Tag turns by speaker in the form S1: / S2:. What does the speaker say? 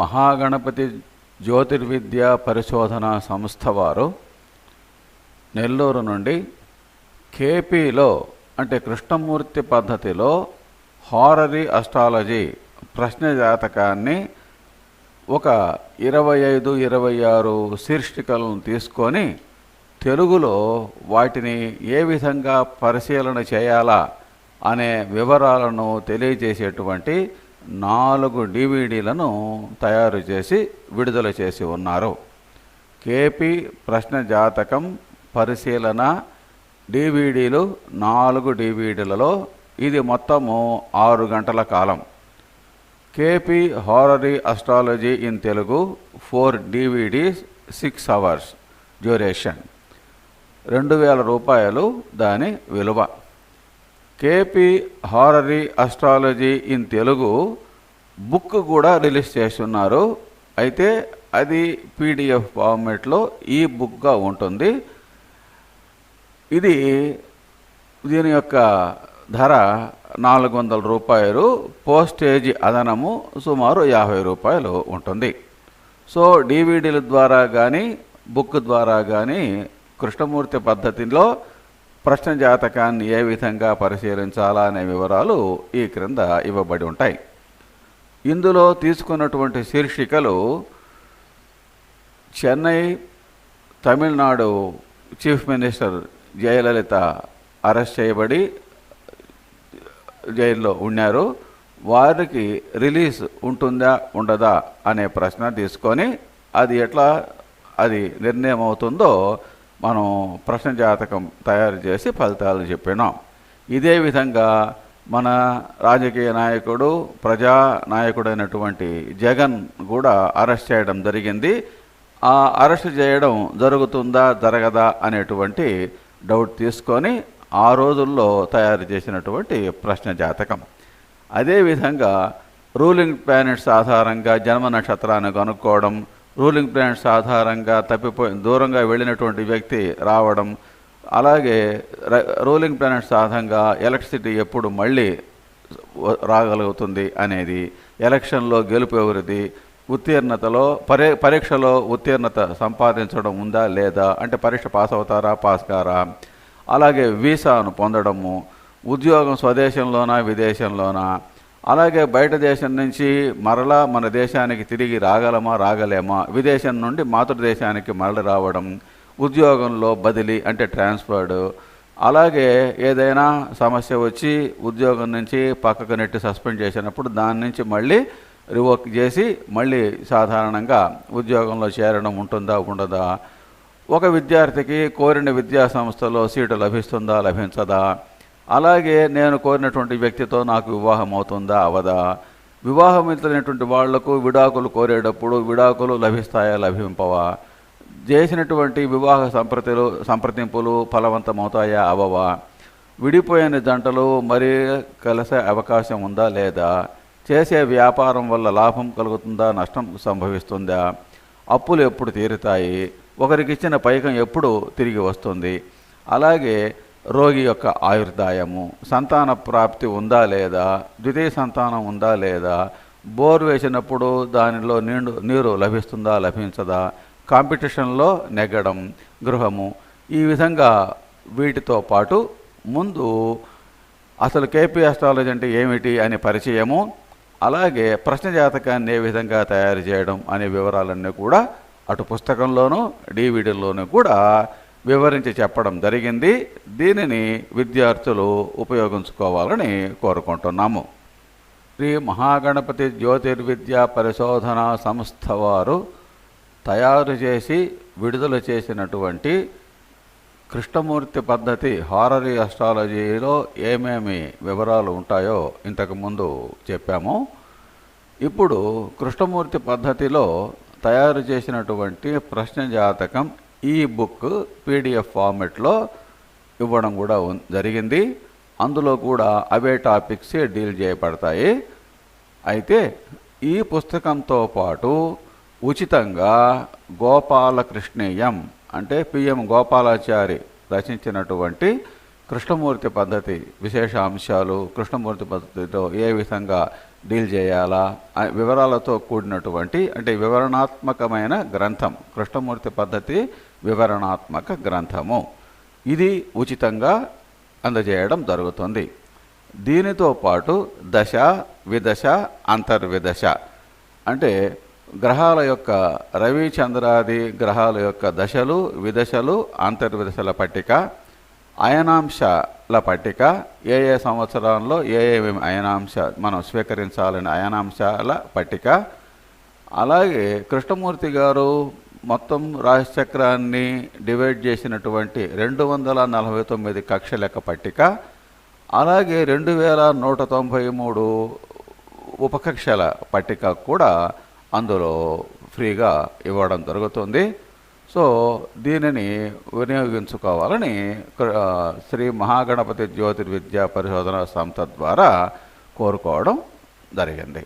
S1: మహాగణపతి జ్యోతిర్విద్య పరిశోధన సంస్థ వారు నెల్లూరు నుండి కేపీలో అంటే కృష్ణమూర్తి పద్ధతిలో హారరీ అస్ట్రాలజీ ప్రశ్న జాతకాన్ని ఒక ఇరవై ఐదు ఇరవై ఆరు శీర్షికలను తీసుకొని తెలుగులో వాటిని ఏ విధంగా పరిశీలన చేయాలా అనే వివరాలను తెలియజేసేటువంటి నాలుగు డివిడీలను తయారు చేసి విడుదల చేసి ఉన్నారు. కేపీ ప్రశ్న జాతకం పరిశీలన డివిడీలు నాలుగు డివిడీలలో ఇది మొత్తము ఆరు గంటల కాలం. KP horary astrology in Telugu four DVDs six hours duration. రెండు వేల రూపాయలు దాని విలువ. KP horary astrology in Telugu book కూడా రిలీజ్ చేస్తున్నారు. అయితే అది పీడిఎఫ్ ఫార్మేట్లో ఈ బుక్గా ఉంటుంది. ఇది దీని యొక్క ధర నాలుగు వందల రూపాయలు పోస్టేజ్ అదనము సుమారు యాభై రూపాయలు ఉంటుంది. సో డివిడీల ద్వారా కానీ బుక్ ద్వారా కానీ కృష్ణమూర్తి పద్ధతిలో ప్రశ్న జాతకాన్ని ఏ విధంగా పరిశీలించాలా అనే వివరాలు ఈ క్రింద ఇవ్వబడి ఉంటాయి. ఇందులో తీసుకున్నటువంటి శీర్షికలు Chennai Tamil Nadu chief minister Jayalalithaa arrest చేయబడి జైల్లో ఉన్నారు. వారికి రిలీజ్ ఉంటుందా ఉండదా అనే ప్రశ్న తీసుకొని అది ఎట్లా అది నిర్ణయం అవుతుందో మనం ప్రశ్న జాతకం తయారు చేసి ఫలితాలు చెప్పినాం. ఇదే విధంగా మన రాజకీయ నాయకుడు ప్రజా నాయకుడైనటువంటి జగన్ కూడా అరెస్ట్ చేయడం జరిగింది. ఆ అరెస్ట్ చేయడం జరుగుతుందా జరగదా అనేటువంటి డౌట్ తీసుకొని ఆ రోజుల్లో తయారు చేసినటువంటి ప్రశ్న జాతకం. అదేవిధంగా రూలింగ్ ప్లానెట్స్ ఆధారంగా జన్మ నక్షత్రాన్ని కనుక్కోవడం రూలింగ్ ప్లానెట్స్ ఆధారంగా తప్పిపోయి దూరంగా వెళ్ళినటువంటి వ్యక్తి రావడం అలాగే ర- రూలింగ్ ప్లానెట్స్ ఆధారంగా ఎలక్ట్రిసిటీ ఎప్పుడు మళ్ళీ రాగలుగుతుంది అనేది ఎలక్షన్లో గెలుపు ఎవరిది ఉత్తీర్ణతలో పరే పరీక్షలో ఉత్తీర్ణత సంపాదించడం ఉందా లేదా అంటే పరీక్ష పాస్ అవుతారా పాస్ కారా అలాగే వీసాను పొందడము ఉద్యోగం స్వదేశంలోనా విదేశంలోనా అలాగే బయట దేశం నుంచి మరలా మన దేశానికి తిరిగి రాగలమా రాగలేమా? విదేశం నుండి మాతృదేశానికి మరల రావడం ఉద్యోగంలో బదిలీ అంటే ట్రాన్స్ఫర్డ్. అలాగే ఏదైనా సమస్య వచ్చి ఉద్యోగం నుంచి పక్కకు నెట్టి సస్పెండ్ చేసినప్పుడు దాని నుంచి మళ్ళీ రివోక్ చేసి మళ్ళీ సాధారణంగా ఉద్యోగంలో చేరడం ఉంటుందా ఉండదా? ఒక విద్యార్థికి కోరిన విద్యా సంస్థలో సీటు లభిస్తుందా లభించదా? అలాగే నేను కోరినటువంటి వ్యక్తితో నాకు వివాహం అవుతుందా? అవదా? వివాహమితులైనటువంటి వాళ్ళకు విడాకులు కోరేటప్పుడు విడాకులు లభిస్తాయా? లభింపవా? చేసినటువంటి వివాహ సంప్రతిలు సంప్రదింపులు ఫలవంతమవుతాయా? అవవా? విడిపోయిన జంటలు మరీ కలిసే అవకాశం ఉందా లేదా? చేసే వ్యాపారం వల్ల లాభం కలుగుతుందా? నష్టం సంభవిస్తుందా? అప్పులు ఎప్పుడు తీరుతాయి? ఒకరికి ఇచ్చిన పైకం ఎప్పుడు తిరిగి వస్తుంది? అలాగే రోగి యొక్క ఆయుర్దాయము. సంతాన ప్రాప్తి ఉందా లేదా? ద్వితీయ సంతానం ఉందా లేదా? బోర్ వేసినప్పుడు దానిలో నీడు నీరు లభిస్తుందా లభించదా? కాంపిటీషన్లో నెగ్గడం గృహము. ఈ విధంగా వీటితో పాటు ముందు అసలు కేపీ అస్ట్రాలజీ అంటే ఏమిటి అనే పరిచయము అలాగే ప్రశ్న జాతకాన్ని ఏ విధంగా తయారు చేయడం అనే వివరాలన్నీ కూడా అటు పుస్తకంలోనూ డివిడీలోనూ కూడా వివరించి చెప్పడం జరిగింది. దీనిని విద్యార్థులు ఉపయోగించుకోవాలని కోరుకుంటున్నాము. శ్రీ మహాగణపతి జ్యోతిర్విద్యా పరిశోధన సంస్థ వారు తయారు చేసి విడుదల చేసినటువంటి కృష్ణమూర్తి పద్ధతి హారరీ అస్ట్రాలజీలో ఏమేమి వివరాలు ఉంటాయో ఇంతకుముందు చెప్పాము. ఇప్పుడు కృష్ణమూర్తి పద్ధతిలో తయారు చేసినటువంటి ప్రశ్న జాతకం ఈ బుక్ పీడిఎఫ్ ఫార్మెట్లో ఇవ్వడం కూడా జరిగింది. అందులో కూడా అవే టాపిక్స్ డీల్ చేయబడతాయి. అయితే ఈ పుస్తకంతో పాటు ఉచితంగా గోపాలకృష్ణీయం అంటే పిఎం గోపాలాచారి రచించినటువంటి కృష్ణమూర్తి పద్ధతి విశేష అంశాలు కృష్ణమూర్తి పద్ధతితో ఏ విధంగా డీల్ చేయాలా వివరాలతో కూడినటువంటి అంటే వివరణాత్మకమైన గ్రంథం కృష్ణమూర్తి పద్ధతి వివరణాత్మక గ్రంథము. ఇది ఉచితంగా అందజేయడం జరుగుతుంది. దీనితో పాటు దశ విదశ అంతర్విదశ అంటే గ్రహాల యొక్క రవిచంద్రాది గ్రహాల యొక్క దశలు విదశలు అంతర్విదశల పట్టిక అయనాంశాల పట్టిక ఏ ఏ సంవత్సరాల్లో ఏ ఏ అయనాంశ మనం స్వీకరించాలని అయనాంశాల పట్టిక. అలాగే కృష్ణమూర్తి గారు మొత్తం రాశిచక్రాన్ని డివైడ్ చేసినటువంటి రెండు వందల నలభై తొమ్మిది కక్ష లెక్క పట్టిక అలాగే రెండు వేల నూట తొంభై మూడు ఉపకక్షల పట్టిక కూడా అందులో ఫ్రీగా ఇవ్వడం జరుగుతుంది. సో దీనిని వినియోగించుకోవాలని శ్రీ మహాగణపతి జ్యోతిర్విద్యా పరిశోధన సంస్థ ద్వారా కోరుకోవడం జరిగింది.